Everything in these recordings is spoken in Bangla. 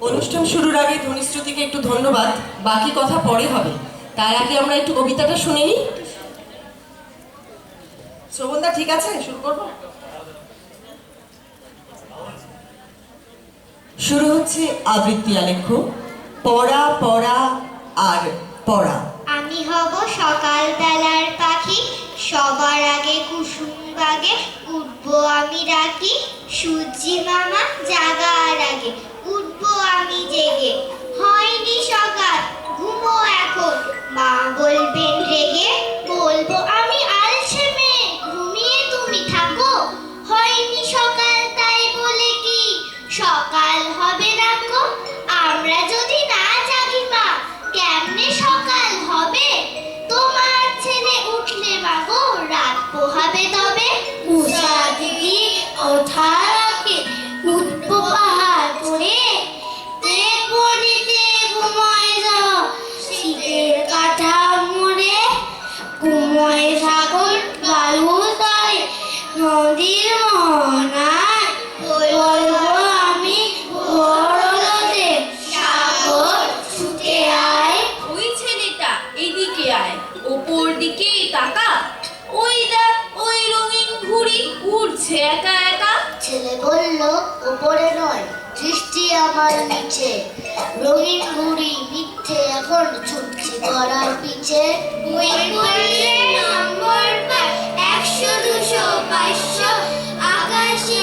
অনুষ্ঠান শুরুর আগে ধ্বনিশ্রুতিকে একটু ধন্যবাদ, বাকি কথা পরে হবে। তার আগে আমরা একটু কবিতাটা শুনে নিই। শ্রবণদা, ঠিক আছে? শুরু করব? শুরু হচ্ছে আবৃত্তি আলেখ্য। পড়া পড়া, আর পড়া। আমি হব সকালবেলার পাখি, সবার আগে কুসুম বাগে, উঠবো আমি রাখি, সূর্যি মামা জাগার সকাল হবে না গো আমরা যদি না জাগি মা, কেমনে সকাল হবে? তোমার ছেলে উঠলে মাগো, রাত পোহাবে তবে। উষা দিদি ওঠা একা একা? ছেলে বলল ওপরে নয় দৃষ্টি আমার নিচে। রঙিন ঘুড়ি মিথ্যে এখন ছুটছি করার পিছে। নম্বর একশো দুশো পাঁচশো। আকাশে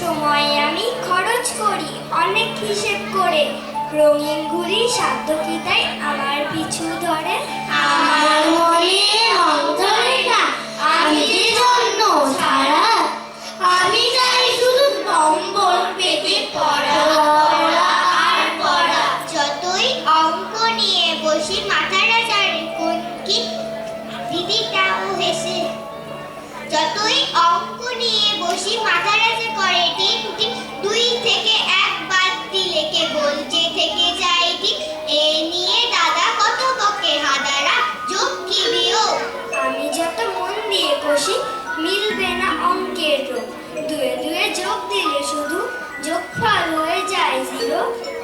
সময় আমি খরচ করি অনেক হিসেব করে। রঙিন ঘুড়ি সাধ্য আমার পিছু ধরে। আমার মনে অন্তরে না আমি যে জন্য ছাড়া আমি চাই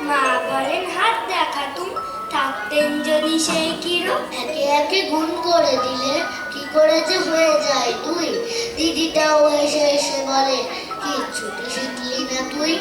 মা বলেন হাত দেখা তুম থাকতেন যদি সেই কিরম একে একে গুণ করে দিলে, কি করে যে হয়ে যায় তুই? দিদিটাও এসে এসে বলে কি ছুটি শিখলি না তুই?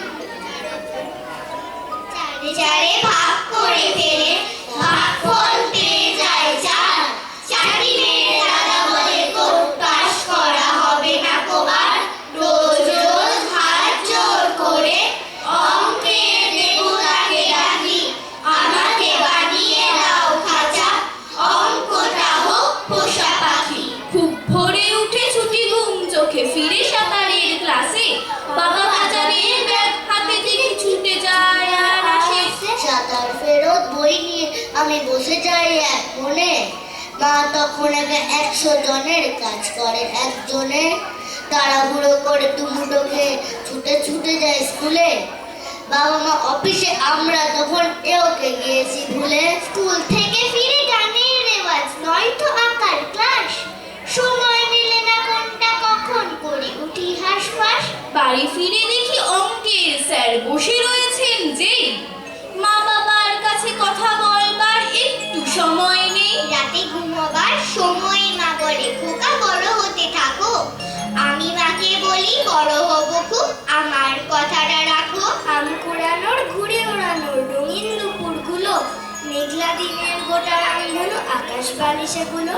আমি বসে যাই এক কোণে মা তখন একে একশো জনের কাজ করে। একজনে তাড়াহুড়ো করে দুমুটো খেয়ে ছুটে ছুটে যায় স্কুলে। বাবা মা অফিসে আমরা তখন এওকে গিয়েছি ভুলে। স্কুল থেকে ফিরে গানের রেওয়াজ নয়তো আঁকার ক্লাস। সময় মিলে না কোনটা কখন করি উঠি হাসপাস বাড়ি ফিরে দেখি অঙ্কের স্যার বসে রয়েছেন যেই বালিশেগুলো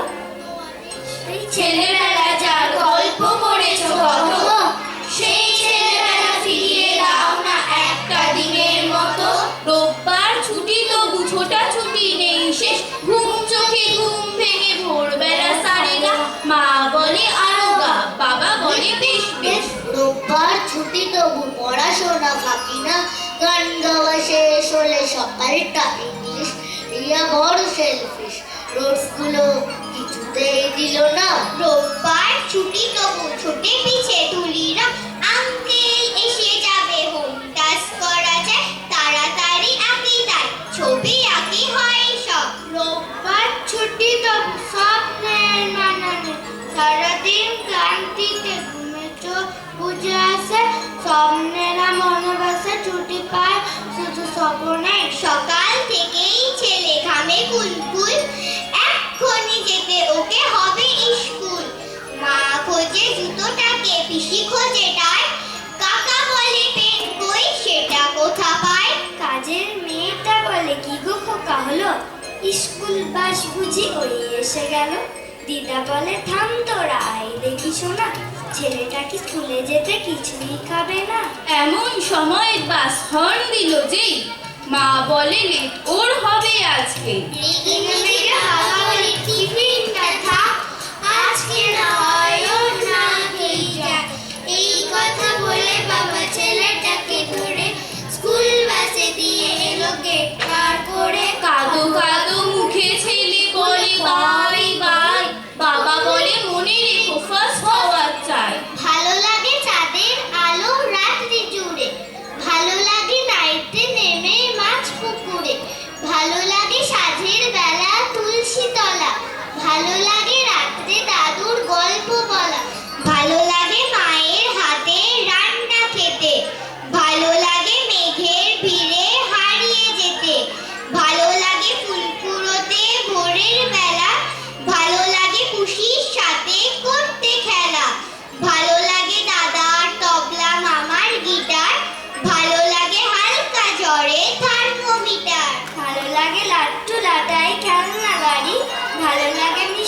সেই ছেলেবেলা যার গল্প করেছ কত সেই ছেলেবেলা ফিরিয়ে দাও না একটা দিনের মতো। রোববার ছুটি তবু ছোটা ছুটি নেই শেষ। ঘুম চোখে ঘুম ভেঙে ভোরবেলা সারে মা বলে আরও বাবা বলে বেশ বেশ। রোববার ছুটি তবু পড়াশোনা ফাঁকি না। গান গাওয়া শেষ হলে সকালটা ইংলিশ, রিয়া বড় সেলফিশ দিল না। রোববার ছুটি তবু ধুলিরা আঙ্কেল এসে যাবে। হোম টাস করা যায়, তাড়াতাড়ি আঁকি ছবি আঁকি হয় সব। রোববার ছুটি তবু মানানে। সারাদিন ক্লান্তিতে ঘুমে বুঝে আসে, স্বপ্নেরা মনে বাসে ছুটি পায়, শুধু স্বপ্নে সকাল থেকে স্কুল বাস বুঝি ওই এসে গেল। দিদা বলে থাম তোরা আই দেখি শোনা ছেলেটা কি স্কুলে যেতে কিছুই খাবে না। এমন সময় বাস হর্ন দিল যে মা বলেন ওর হবে আজকে।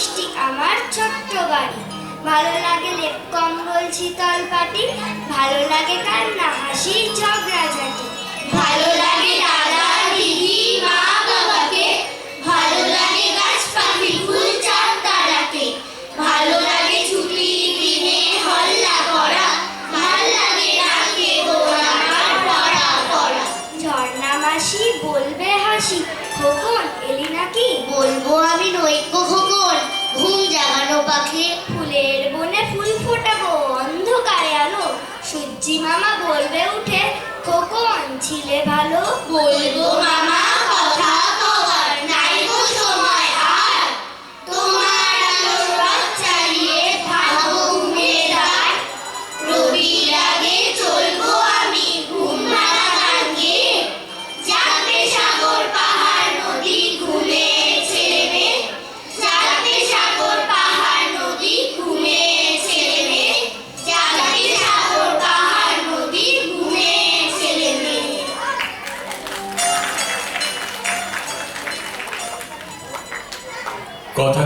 মিষ্টি আমার ছোট্ট বাড়ি। ভালো লাগে লেপ কম্বল, শীতল পাটি, ভালো লাগে কান্না, হাসি, ঝগড়াঝাটি। ভালো লাগে দাদা মামা বলবে উঠে কোকো ছিলে ভালো বলব মামা।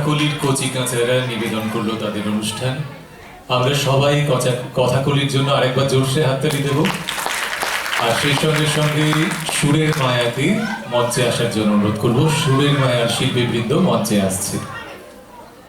কথাকলির কচি কাঁচারা নিবেদন করল তাদের অনুষ্ঠান। আমরা সবাই কথাকলির জন্য আরেকবার জোরসে হাততালি দেব। আর সেই সঙ্গে সঙ্গে সুরের মায়াতে মঞ্চে আসার জন্য অনুরোধ করব। সুরের মায়ার শিল্পীবৃন্দ মঞ্চে আসছে।